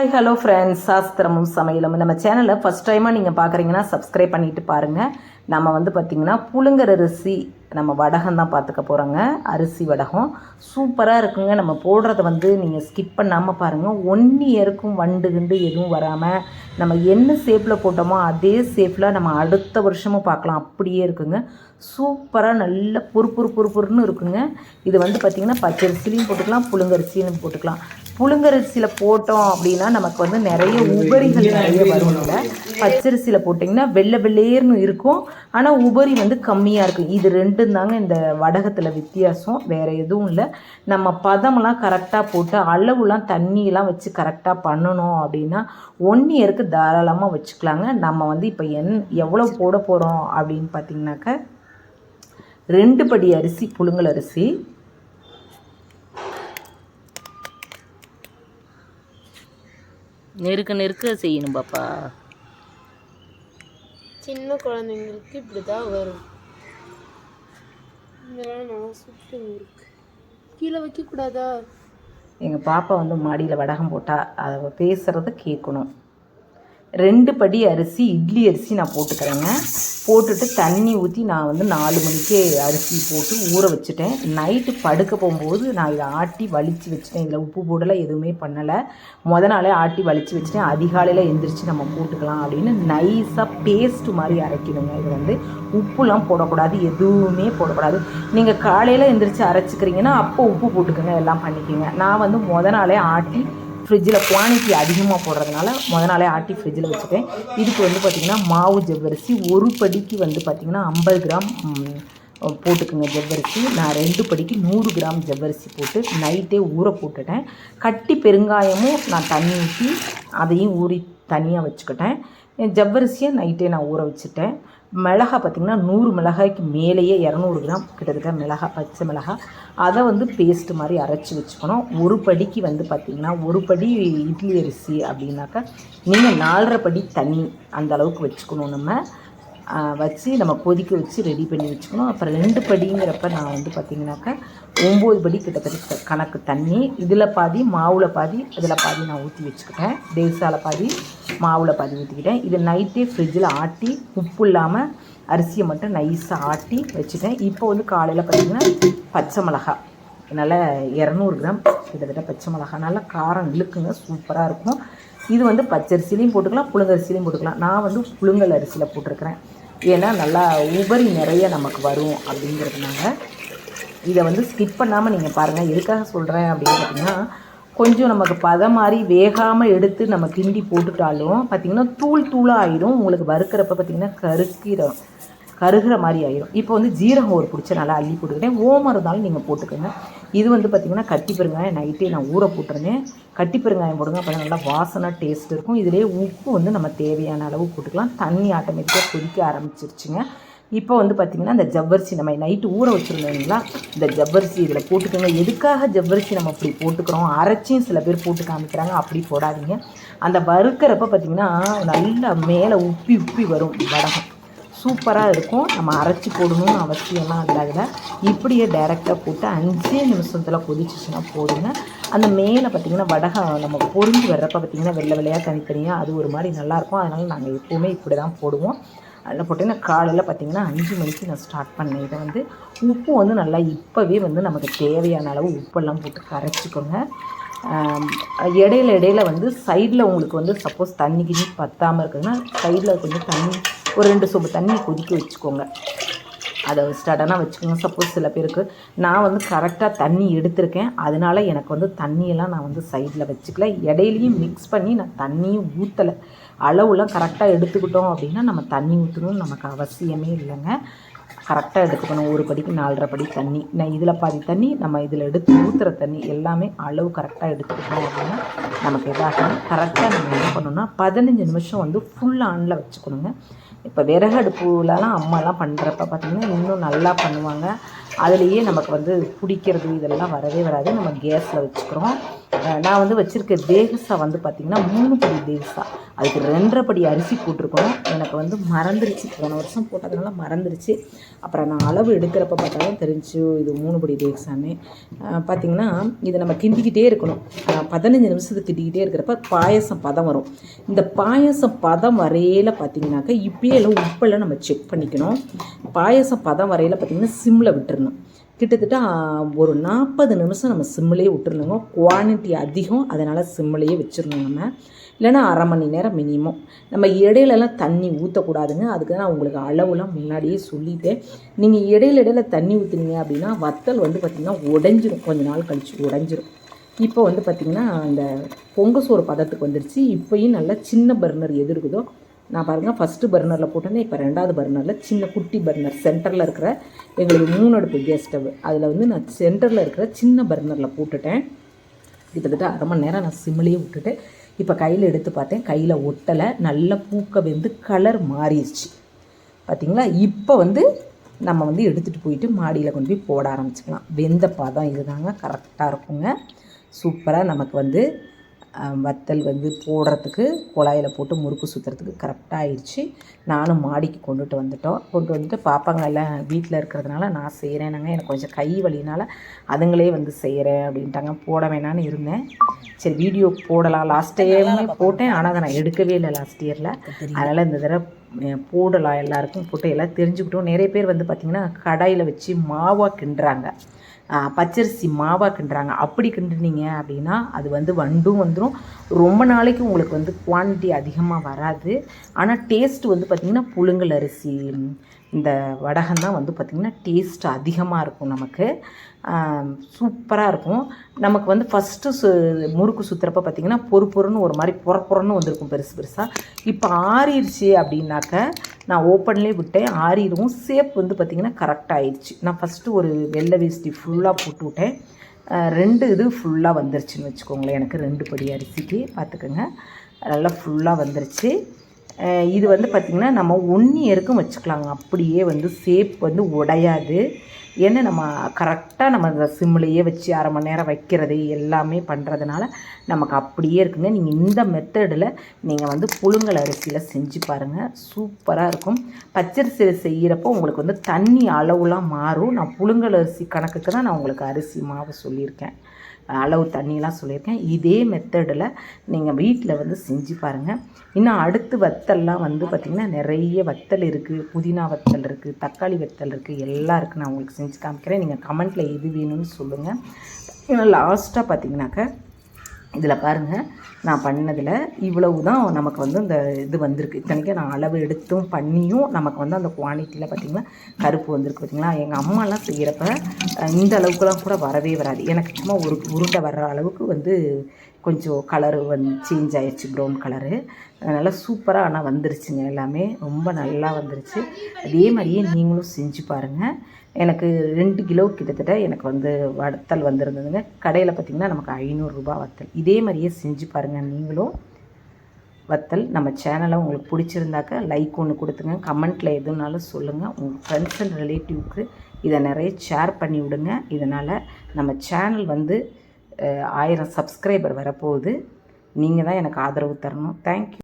Hi hello friends சாஸ்திரமும் சமையலும் நம்ம சேனலை ஃபஸ்ட் டைமாக நீங்கள் பார்க்குறீங்கன்னா சப்ஸ்கிரைப் பண்ணிட்டு பாருங்கள் நம்ம வந்து பார்த்திங்கன்னா புழுங்கர் அரிசி நம்ம வடகம் தான் பார்த்துக்க போகிறோங்க அரிசி வடகம். சூப்பராக இருக்குங்க. நம்ம போடுறத வந்து நீங்கள் ஸ்கிப் பண்ணாமல் பாருங்கள் ஒன் இயருக்கும் வண்டு கிண்டு எதுவும் வராமல் நம்ம என்ன ஷேப்பில் போட்டோமோ அதே ஷேப்பில் நம்ம அடுத்த வருஷமும் பார்க்கலாம் அப்படியே இருக்குங்க. சூப்பராக நல்ல பொறு பொறு பொறு பொறுன்னு இருக்குங்க. இது வந்து பார்த்திங்கன்னா பச்சரிசிலையும் போட்டுக்கலாம் புழுங்கரிசிலையும் போட்டுக்கலாம். புழுங்கரிசியில் போட்டோம் அப்படின்னா நமக்கு வந்து நிறைய உபரிகள் நிறைய வரும்ல பச்சரிசியில் போட்டிங்கன்னா வெள்ளை வெள்ளேர்னு இருக்கும். ஆனால் உபரி வந்து கம்மியாக இருக்கும். இது ரெண்டும் தாங்க இந்த வடகத்தில் வித்தியாசம். வேறு எதுவும் இல்லை. நம்ம பதமெல்லாம் கரெக்டாக போட்டு அளவுலாம் தண்ணியெல்லாம் வச்சு கரெக்டாக பண்ணணும் அப்படின்னா ஒன் இயருக்கு தாராளமாக வச்சுக்கலாங்க. நம்ம வந்து இப்போ என் எவ்வளோ போட போகிறோம் அப்படின்னு பார்த்தீங்கன்னாக்க ரெண்டு படி அரிசி புழுங்கல் அரிசி நெருக்க நெருக்க செய்யணும் பாப்பா. சின்ன குழந்தைங்களுக்கு இப்படி தான் வரும். இதெல்லாம் நல்லா சுட்டு இருக்கு கீழே வைக்கக்கூடாதா? எங்கள் பாப்பா வந்து மாடியில் வடகம் போட்டால் அதை பேசுகிறத கேட்கணும். ரெண்டு படி அரிசி இட்லி அரிசி நான் போட்டுக்கிறேங்க. போட்டுட்டு தண்ணி ஊற்றி நான் வந்து நாலு மணிக்கே அரிசி போட்டு ஊற வச்சுட்டேன். நைட்டு படுக்க போகும்போது நான் இதை ஆட்டி வலிச்சு வச்சுட்டேன். இதில் உப்பு போடலை எதுவுமே பண்ணலை. முத நாளே ஆட்டி வலித்து வச்சுட்டேன். அதிகாலையில் எந்திரிச்சு நம்ம போட்டுக்கலாம் அப்படின்னு நைஸாக பேஸ்ட்டு மாதிரி அரைக்கணுங்க. இது வந்து உப்புலாம் போடக்கூடாது எதுவுமே போடக்கூடாது. நீங்கள் காலையில் எந்திரிச்சு அரைச்சிக்கிறீங்கன்னா அப்போ உப்பு போட்டுக்கோங்க எல்லாம் பண்ணிக்கோங்க. நான் வந்து முத நாளே ஆட்டி ஃப்ரிட்ஜில் குவான்டிட்டி அதிகமாக போடுறதுனால முத நாளே ஆட்டி ஃப்ரிட்ஜில் வச்சுட்டேன். இதுக்கு வந்து பார்த்திங்கன்னா மாவு ஜவ்வரிசி ஒரு படிக்கு வந்து பார்த்திங்கன்னா ஐம்பது கிராம் போட்டுக்குங்க ஜவ்வரிசி. நான் ரெண்டு படிக்கு நூறு கிராம் ஜவ்வரிசி போட்டு நைட்டே ஊற போட்டுட்டேன். கட்டி பெருங்காயமும் நான் தண்ணி ஊற்றி அதையும் ஊறி தனியாக வச்சுக்கிட்டேன். ஜவ்வரிசியை நைட்டே நான் ஊற வச்சுட்டேன். மிளகா பார்த்திங்கன்னா நூறு மிளகாய்க்கு மேலேயே இரநூறு கிராம் கிட்டத்தட்ட மிளகா பச்சை மிளகா. அதை வந்து பேஸ்ட் மாதிரி அரைச்சி வச்சுக்கணும். ஒரு படிக்கு வந்து பார்த்திங்கன்னா ஒரு படி இட்லி அரிசி அப்படின்னாக்கா நீங்கள் நாலரை படி தண்ணி அந்த அளவுக்கு வச்சுக்கணும் நம்ம. வச்சு நம்ம கொதிக்க வச்சு ரெடி பண்ணி வச்சுக்கணும். அப்புறம் ரெண்டு படிங்கிறப்ப நான் வந்து பார்த்திங்கனாக்கா ஒம்பது படி கிட்டத்தட்ட கணக்கு தண்ணி இதில் பாதி மாவில் பாதி இதில் பாதி நான் ஊற்றி வச்சுக்கிட்டேன். தேசால பாதி மாவில் பாதி ஊற்றிக்கிட்டேன் இது நைட்டே ஃப்ரிட்ஜில் ஆட்டி உப்பு இல்லாமல் அரிசியை மட்டும் நைஸாக ஆட்டி வச்சுட்டேன். இப்போ வந்து காலையில் பார்த்திங்கன்னா பச்சை மிளகா. நல்லா இரநூறு கிராம் கிட்டத்தட்ட பச்சை மிளகா. நல்லா காரம் இழுக்குங்க சூப்பராக இருக்கும். இது வந்து பச்சரிசிலையும் போட்டுக்கலாம் புழுங்கரிசிலையும் போட்டுக்கலாம். நான் வந்து புழுங்கல் அரிசியில் போட்டிருக்கிறேன். ஏன்னா நல்லா உபரி நிறைய நமக்கு வரும் அப்படிங்கிறதுனால இதை வந்து ஸ்கிப் பண்ணாமல் நீங்கள் பாருங்கள் எதுக்காக சொல்கிறேன் அப்படின்னு பார்த்தீங்கன்னா கொஞ்சம் நமக்கு பதம் மாதிரி வேகாமல் எடுத்து நம்ம கிண்டி போட்டுட்டாலும் பார்த்திங்கன்னா தூள் தூளாக ஆயிடும் உங்களுக்கு வறுக்கிறப்ப பார்த்திங்கன்னா கருக்கிற கருகிற மாதிரி ஆயிரும். இப்போ வந்து ஜீரகம் ஒரு பிடிச்ச நல்லா அள்ளி போட்டுக்கிட்டேன். ஓமம் இருந்தாலும் நீங்கள் போட்டுக்கோங்க. இது வந்து பார்த்திங்கன்னா கட்டி பெருங்காயம் நைட்டே நான் ஊற போட்டுருந்தேன். கட்டி பெருங்காயம் போடுங்க அப்போ நல்லா வாசனை டேஸ்ட் இருக்கும். இதிலே உப்பு வந்து நம்ம தேவையான அளவு போட்டுக்கலாம். தண்ணி ஆட்டோமேட்டிக்காக கொதிக்க ஆரம்பிச்சிருச்சுங்க. இப்போ வந்து பார்த்திங்கன்னா இந்த ஜவ்வரிசி நம்ம நைட்டு ஊற வச்சுருந்தோங்களா இந்த ஜவ்வரிசி இதில் போட்டுக்கோங்க. எதுக்காக ஜவ்வரிசி நம்ம அப்படி போட்டுக்கிறோம்? அரைச்சியும் சில பேர் போட்டு காமிக்கிறாங்க. அப்படி போடாதீங்க. அந்த வறுக்கிறப்ப பார்த்திங்கன்னா நல்லா மேலே உப்பி உப்பி வரும் வடகம். சூப்பராக இருக்கும். நம்ம அரைச்சி போடணும்னு அவசியம்லாம் இல்லாத இப்படியே டைரெக்டாக போட்டு அஞ்சே நிமிஷத்தில் கொதிச்சிச்சுன்னா போடுங்க அந்த மேலே பார்த்திங்கன்னா வடகம் நம்ம பொறிஞ்சு வர்றப்ப பார்த்திங்கன்னா வெள்ளை வெள்ளையாக தனித்தனியாக அது ஒரு மாதிரி நல்லாயிருக்கும் அதனால் நாங்கள் எப்போவுமே இப்படி தான் போடுவோம். அதில் போட்டிங்கன்னா காலையில் பார்த்திங்கன்னா அஞ்சு மணிக்கு நான் ஸ்டார்ட் பண்ணேன். இதை வந்து உப்பு வந்து நல்லா இப்போவே வந்து நமக்கு தேவையான அளவு உப்பெல்லாம் போட்டு கரைச்சிக்கோங்க. இடையில இடையில வந்து சைடில் உங்களுக்கு வந்து சப்போஸ் தண்ணி கிண்ணி பற்றாமல் இருக்குதுன்னா சைடில் கொஞ்சம் தண்ணி ஒரு ரெண்டு சொம்பு தண்ணி கொதிக்க வச்சுக்கோங்க. அதை ஸ்டடனாக வச்சுக்கோங்க. சப்போஸ் சில பேருக்கு நான் வந்து கரெக்டாக தண்ணி எடுத்திருக்கேன். அதனால எனக்கு வந்து தண்ணியெல்லாம் நான் வந்து சைடில் வச்சுக்கல. இடையிலையும் மிக்ஸ் பண்ணி நான் தண்ணியும் ஊற்றலை அளவுலாம் கரெக்டாக எடுத்துக்கிட்டோம் அப்படின்னா நம்ம தண்ணி ஊற்றணும்னு நமக்கு அவசியமே இல்லைங்க. கரெக்டாக எடுத்துக்கணும். ஒரு படிக்கு நாலரை படி தண்ணி. நான் இதில் பாதி தண்ணி நம்ம இதில் எடுத்து ஊற்றுற தண்ணி எல்லாமே அளவு கரெக்டாக எடுத்துக்கிட்டோம் அப்படின்னா நமக்கு எதாகும் கரெக்டாக நம்ம என்ன பண்ணணும்னா பதினஞ்சு நிமிஷம் வந்து ஃபுல் ஆனில் வச்சுக்கணுங்க. இப்போ விறகு அடுப்புலலாம் அம்மாலாம் பண்ணுறப்ப பார்த்திங்கன்னா இன்னும் நல்லா பண்ணுவாங்க. அதுலேயே நமக்கு வந்து பிடிக்கிறது இதெல்லாம் வரவே வராது. நம்ம கேஸில் வச்சுக்கிறோம். நான் வந்து வச்சுருக்க தேகசா வந்து பார்த்திங்கன்னா மூணு படி தேகசா. அதுக்கு ரெண்டரை படி அரிசி போட்டிருக்கணும். எனக்கு வந்து மறந்துருச்சு. போன வருஷம் போட்டதுனால மறந்துருச்சு. அப்புறம் நான் அளவு எடுக்கிறப்ப பார்த்தாலும் தெரிஞ்சு இது மூணு படி தேகசான்னு. பார்த்திங்கன்னா இதை நம்ம கிண்டிக்கிட்டே இருக்கணும். பதினஞ்சு நிமிஷத்துக்கு கிண்டிக்கிட்டே இருக்கிறப்ப பாயசம் பதம் வரும். இந்த பாயசம் பதம் வரையில் பார்த்திங்கனாக்கா இப்பயே எல்லாம் உப்பெல்லாம் நம்ம செக் பண்ணிக்கணும். பாயசம் பதம் வரையில் பார்த்திங்கன்னா சிம்மில் விட்டுருணும் கிட்டத்தட்ட ஒரு நாற்பது நிமிஷம் நம்ம சிம்மிலேயே விட்டுருணுங்க குவான்டிட்டி அதிகம் அதனால் சிம்மிலேயே வச்சிடணும் நம்ம. இல்லைன்னா அரை மணி நேரம் மினிமம் நம்ம இடையிலலாம் தண்ணி ஊற்றக்கூடாதுங்க அதுக்கு தான் நான் உங்களுக்கு அளவுலாம் முன்னாடியே சொல்லிட்டேன். நீங்கள் இடையில இடையில தண்ணி ஊற்றுனீங்க அப்படின்னா வத்தல் வந்து பார்த்திங்கன்னா உடைஞ்சிரும். கொஞ்ச நாள் கழிச்சு உடைஞ்சிரும். இப்போ வந்து பார்த்திங்கன்னா அந்த பொங்க சோறு பதத்துக்கு வந்துடுச்சு இப்போயும் நல்லா சின்ன பர்னர் எது இருக்குதோ நான் பாருங்கள் ஃபஸ்ட்டு பர்னரில் போட்டேன்னா இப்போ ரெண்டாவது பர்னரில் சின்ன குட்டி பர்னர் சென்டரில் இருக்கிற எங்களுக்கு மூணு அடுப்பு கேஸ் ஸ்டவ் அதில் வந்து நான் சென்டரில் இருக்கிற சின்ன பர்னரில் போட்டுட்டேன். கிட்டத்தட்ட அரை மணி நேரம் நான் சிம்மிலேயே விட்டுட்டு இப்போ கையில் எடுத்து பார்த்தேன் கையில் ஒட்டலை. நல்லா பூக்க வெந்து கலர் மாறிடுச்சு. பார்த்தீங்களா இப்போ வந்து நம்ம வந்து எடுத்துகிட்டு போயிட்டு மாடியில் கொண்டு போய் போட ஆரம்பிச்சுக்கலாம். வெந்த பாதம் இதுதாங்க கரெக்டாக இருக்குங்க. சூப்பராக நமக்கு வந்து வத்தல் வந்து போடுறதுக்கு குழாயில் போட்டு முறுக்கு சுற்றுறதுக்கு கரெக்டாக ஆயிடுச்சு. நானும் மாடிக்கு கொண்டுட்டு வந்துட்டோம். கொண்டு வந்துட்டு பாப்பாங்க எல்லாம் வீட்டில் இருக்கிறதுனால நான் செய்கிறேனாங்க எனக்கு கொஞ்சம் கை வலினால அதுங்களே வந்து செய்கிறேன் அப்படின்ட்டாங்க. போட வேணான்னு இருந்தேன். சரி வீடியோ போடலாம். லாஸ்ட் டைமே போட்டேன். ஆனால் அதை நான் எடுக்கவே இல்லை லாஸ்ட் இயரில் அதனால் இந்த தடவை போடலாம் எல்லாருக்கும் போட்டு எல்லாம் தெரிஞ்சுக்கிட்டோம். நிறைய பேர் வந்து பார்த்திங்கன்னா கடாயில் வச்சு மாவாக கிண்டுறாங்க. பச்சரிசி மாவாக கிண்டுறாங்க. அப்படி கிண்டுனீங்க அப்படின்னா அது வந்து வண்டும் வந்துடும் ரொம்ப நாளைக்கு உங்களுக்கு வந்து குவான்டிட்டி அதிகமாக வராது. ஆனால் டேஸ்ட் வந்து பார்த்திங்கன்னா புழுங்கல் அரிசி இந்த வடகம் தான் வந்து பார்த்திங்கன்னா டேஸ்ட் அதிகமாக இருக்கும் நமக்கு. சூப்பராக இருக்கும். நமக்கு வந்து ஃபஸ்ட்டு சு முறுக்கு சுற்றுறப்ப பார்த்திங்கன்னா பொறு பொறுன்னு ஒரு மாதிரி புற புறன்னு வந்திருக்கும் பெருசு பெருசாக இப்போ ஆறிடுச்சு அப்படின்னாக்க நான் ஓப்பன்லேயே விட்டேன். ஆறிடும் சேப் வந்து பார்த்திங்கன்னா கரெக்டாக ஆயிடுச்சு. நான் ஃபஸ்ட்டு ஒரு வெள்ளை வேஷ்டி ஃபுல்லாக போட்டு விட்டேன். ரெண்டு இது ஃபுல்லாக வந்துருச்சுன்னு வச்சுக்கோங்களேன். எனக்கு ரெண்டு படி அரிசிக்கு பார்த்துக்கோங்க. நல்லா ஃபுல்லாக வந்துருச்சு. இது வந்து பார்த்திங்கன்னா நம்ம ஒன் இயருக்கும் வச்சுக்கலாங்க. அப்படியே வந்து சேப் வந்து உடையாது. ஏன்னா நம்ம கரெக்டாக நம்ம அந்த சிம்லேயே வச்சு அரை மணி நேரம் வைக்கிறது எல்லாமே பண்ணுறதுனால நமக்கு அப்படியே இருக்குங்க. நீங்கள் இந்த மெத்தடில் நீங்கள் வந்து புழுங்கல் அரிசியில் செஞ்சு பாருங்கள் சூப்பராக இருக்கும். பச்சரிசியில் செய்கிறப்போ உங்களுக்கு வந்து தண்ணி அளவுலாம் மாறும். நான் புழுங்கல் அரிசி கணக்குக்கு தான் நான் உங்களுக்கு அரிசி மாவு சொல்லியிருக்கேன். அளவு தண்ணியெலாம் சொல்லியிருக்கேன். இதே மெத்தடில் நீங்கள் வீட்டில் வந்து செஞ்சு பாருங்கள் இன்னும் அடுத்து வத்தல்லாம் வந்து பார்த்திங்கன்னா நிறைய வத்தல் இருக்குது புதினா வத்தல் இருக்குது தக்காளி வத்தல் இருக்குது எல்லாம் இருக்குது நான் உங்களுக்கு செஞ்சு காமிக்கிறேன். நீங்கள் கமெண்ட்டில் எது வேணும்னு சொல்லுங்கள் இன்னும் லாஸ்ட்டாக பார்த்திங்கனாக்கா இதில் பாருங்கள் நான் பண்ணதில் இவ்வளவு தான் நமக்கு வந்து இந்த இது வந்திருக்கு. இத்தனைக்கும் நான் அளவு எடுத்தும் பண்ணியும் நமக்கு வந்து அந்த குவான்டிட்டியில் பார்த்திங்கன்னா கருப்பு வந்திருக்கு பார்த்திங்களா? எங்கள் அம்மாலாம் செய்கிறப்ப இந்த அளவுக்குலாம் கூட வரவே வராது. எனக்கு சும்மா ஒரு உருண்டை வர்ற அளவுக்கு வந்து கொஞ்சம் கலரு வந்து சேஞ்ச் ஆயிடுச்சு ப்ரௌன் கலரு அதனால் சூப்பராக ஆனால் வந்துருச்சுங்க எல்லாமே. ரொம்ப நல்லா வந்துருச்சு. அதே மாதிரியே நீங்களும் செஞ்சு பாருங்கள் எனக்கு ரெண்டு கிலோ கிட்டத்தட்ட எனக்கு வந்து வத்தல் வந்திருந்ததுங்க. கடையில் பார்த்திங்கன்னா நமக்கு ஐநூறுரூபா வத்தல். இதே மாதிரியே செஞ்சு பாருங்கள் நீங்களும். வத்தல் நம்ம சேனலை உங்களுக்கு பிடிச்சிருந்தாக்க லைக் ஒன்று கொடுத்துங்க. கமெண்ட்டில் எதுனாலும் சொல்லுங்கள் உங்கள் ஃப்ரெண்ட்ஸ் அண்ட் ரிலேட்டிவ்க்கு இதை நிறைய ஷேர் பண்ணி விடுங்க. இதனால் நம்ம சேனல் வந்து ஆயிரம் சப்ஸ்கிரைபர் வரப்போகுது. நீங்கள் தான் எனக்கு ஆதரவு தரணும். தேங்க்யூ